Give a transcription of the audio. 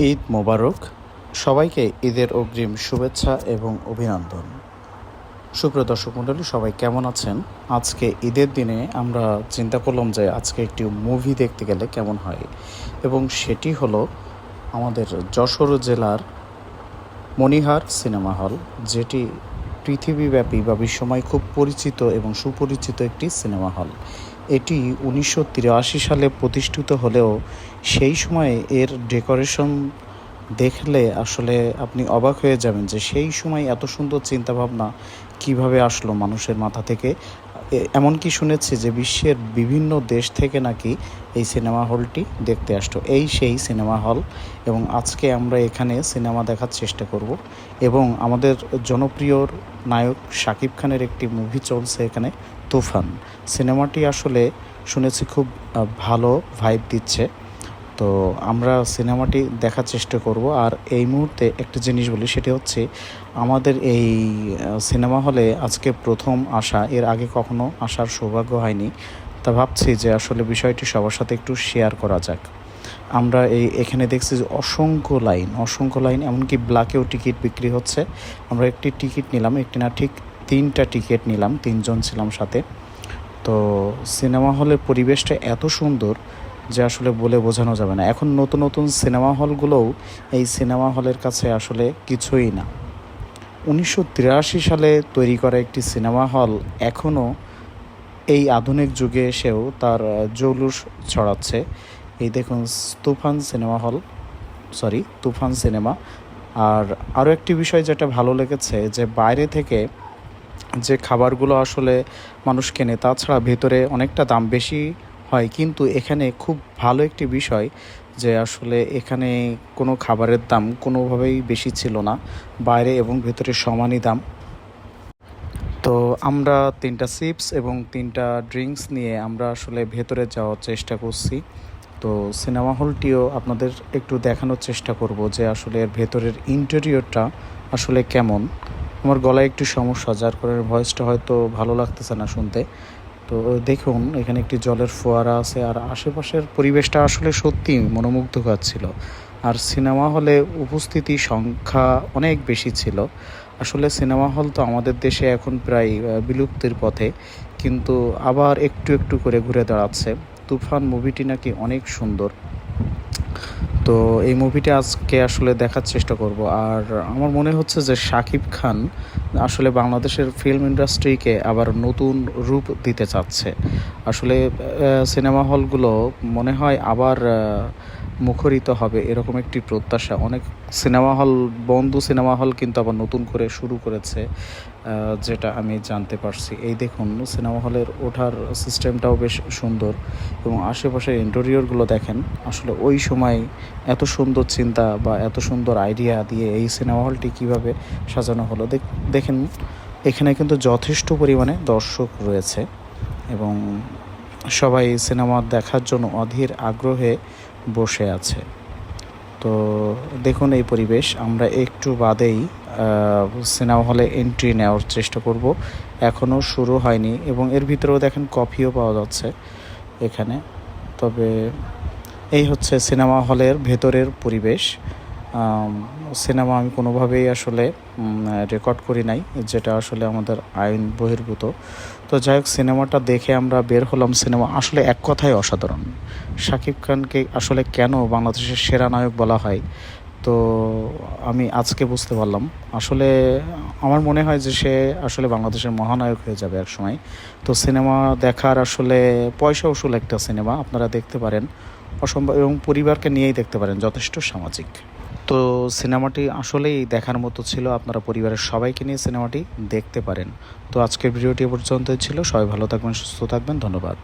ঈদ মোবারক। সবাইকে ঈদের অগ্রিম শুভেচ্ছা এবং অভিনন্দন। সুপ্রিয় দর্শক মণ্ডলী, সবাই কেমন আছেন? আজকে ঈদের দিনে আমরা চিন্তা করলাম যে আজকে একটি মুভি দেখতে গেলে কেমন হয়? এবং সেটি হলো আমাদের যশোর জেলার মণিহার সিনেমা হল, যেটি পৃথিবীব্যাপী বা বিশ্বময় খুব পরিচিত এবং সুপরিচিত একটি সিনেমা হল। এটি উনিশশো তিরাশি সালে প্রতিষ্ঠিত হলেও সেই সময়ে এর ডেকোরেশন দেখলে আসলে আপনি অবাক হয়ে যাবেন যে সেই সময় এত সুন্দর চিন্তাভাবনা কীভাবে আসলো মানুষের মাথা থেকে। এমনকি শুনেছি যে বিশ্বের বিভিন্ন দেশ থেকে নাকি এই সিনেমা হলটি দেখতে আসতো। এই সেই সিনেমা হল এবং আজকে আমরা এখানে সিনেমা দেখার চেষ্টা করব এবং আমাদের জনপ্রিয় নায়ক শাকিব খানের একটি মুভি চলছে এখানে, তুফান। সিনেমাটি আসলে শুনেছি খুব ভালো ভাইব দিচ্ছে। তো আমরা সিনেমাটি দেখার চেষ্টা করব। আর এই মুহূর্তে একটা জিনিস বলি, সেটি হচ্ছে আমাদের এই সিনেমা হলে আজকে প্রথম আসা, এর আগে কখনো আসার সৌভাগ্য হয়নি। তা ভাবছি যে আসলে বিষয়টি সবার সাথে একটু শেয়ার করা যাক। আমরা এই এখানে দেখছি যে অসংখ্য লাইন অসংখ্য লাইন, এমনকি ব্ল্যাকেও টিকিট বিক্রি হচ্ছে। আমরা একটি টিকিট নিলাম, একটি না, ঠিক তিনটা টিকিট নিলাম, তিনজন ছিলাম সাথে। তো সিনেমা হলের পরিবেশটা এত সুন্দর যে আসলে বলে বোঝানো যাবে না। এখন নতুন নতুন সিনেমা হলগুলোও এই সিনেমা হলের কাছে আসলে কিছুই না। উনিশশো তিরাশি সালে তৈরি করা একটি সিনেমা হল এখনও এই আধুনিক যুগে এসেও তার জৌলুস ছড়াচ্ছে। এই দেখুন, Toofan cinema hall sorry Toofan cinema. আর আরও একটি বিষয় যেটা ভালো লেগেছে, যে বাইরে থেকে যে খাবারগুলো আসলে মানুষ কেনে, তাছাড়া ভেতরে অনেকটা দাম বেশি হয়, কিন্তু এখানে খুব ভালো একটি বিষয় যে আসলে এখানে কোনো খাবারের দাম কোনোভাবেই বেশি ছিল না, বাইরে এবং ভেতরে সমানই দাম। তো আমরা তিনটা চিপস এবং তিনটা ড্রিঙ্কস নিয়ে আমরা আসলে ভেতরে যাওয়ার চেষ্টা করছি। তো সিনেমা হলটিও আপনাদের একটু দেখানোর চেষ্টা করব যে আসলে এর ভেতরের ইন্টেরিয়রটা আসলে কেমন। আমার গলায় একটু সমস্যা, যার কারণে ভয়েসটা হয়তো ভালো লাগতেছে না শুনতে। তো দেখুন, এখানে একটি জলের ফোয়ারা আছে আর আশেপাশের পরিবেশটা আসলে সত্যি মনোমুগ্ধকর ছিল। আর সিনেমা হলে উপস্থিতি সংখ্যা অনেক বেশি ছিল। আসলে সিনেমা হল তো আমাদের দেশে এখন প্রায় বিলুপ্তির পথে। কিন্তু আবার একটু একটু করে ঘুরে দাঁড়াচ্ছে। তুফান মুভিটি নাকি অনেক সুন্দর। তো এই মুভিটা আজকে আসলে দেখার চেষ্টা করব। আর আমার মনে হচ্ছে যে শাকিব খান আসলে বাংলাদেশের ফিল্ম ইন্ডাস্ট্রিকে আবার নতুন রূপ দিতে চাচ্ছে। আসলে সিনেমা হলগুলো মনে হয় আবার মুখরিত হবে এরকম একটি প্রত্যাশা। অনেক সিনেমা হল, বন্ধু সিনেমা হল কিন্তু আবার নতুন করে শুরু করেছে যেটা আমি জানতে পারছি। এই দেখুন, সিনেমা হলের ওঠার সিস্টেমটাও বেশ সুন্দর এবং আশেপাশের ইন্টেরিয়রগুলো দেখেন, আসলে ওই সময় এত সুন্দর চিন্তা বা এত সুন্দর আইডিয়া দিয়ে এই সিনেমা হলটি কীভাবে সাজানো হলো। দেখ- দেখেন, এখানে কিন্তু যথেষ্ট পরিমাণে দর্শক রয়েছে এবং সবাই সিনেমা দেখার জন্য অধীর আগ্রহে বসে আছে। তো দেখুন এই পরিবেশ, আমরা একটু বাদেই সিনেমা হলে এন্ট্রি নেওয়ার চেষ্টা করব। এখনও শুরু হয়নি এবং এর ভিতরেও দেখেন কফিও পাওয়া যাচ্ছে এখানে। তবে এই হচ্ছে সিনেমা হলের ভেতরের পরিবেশ। সিনেমা আমি কোনোভাবেই আসলে রেকর্ড করি নাই, যেটা আসলে আমাদের আইন বহির্ভূত। তো যাই হোক, সিনেমাটা দেখে আমরা বের হলাম। সিনেমা আসলে এক কথায় অসাধারণ। শাকিব খানকে আসলে কেন বাংলাদেশের সেরা নায়ক বলা হয়, তো আমি আজকে বুঝতে পারলাম। আসলে আমার মনে হয় যে সে আসলে বাংলাদেশের মহানায়ক হয়ে যাবে এক সময় তো সিনেমা দেখার আসলে পয়সা উসুল একটা সিনেমা, আপনারা দেখতে পারেন। অসম্ভব এবং পরিবারকে নিয়েই দেখতে পারেন, যথেষ্ট সামাজিক। তো সিনেমাটি আসলেই দেখার মতো ছিল। আপনারা পরিবারের সবাইকে নিয়ে সিনেমাটি দেখতে পারেন। তো আজকের ভিডিওটি পর্যন্তই ছিল। সবাই ভালো থাকবেন, সুস্থ থাকবেন। ধন্যবাদ।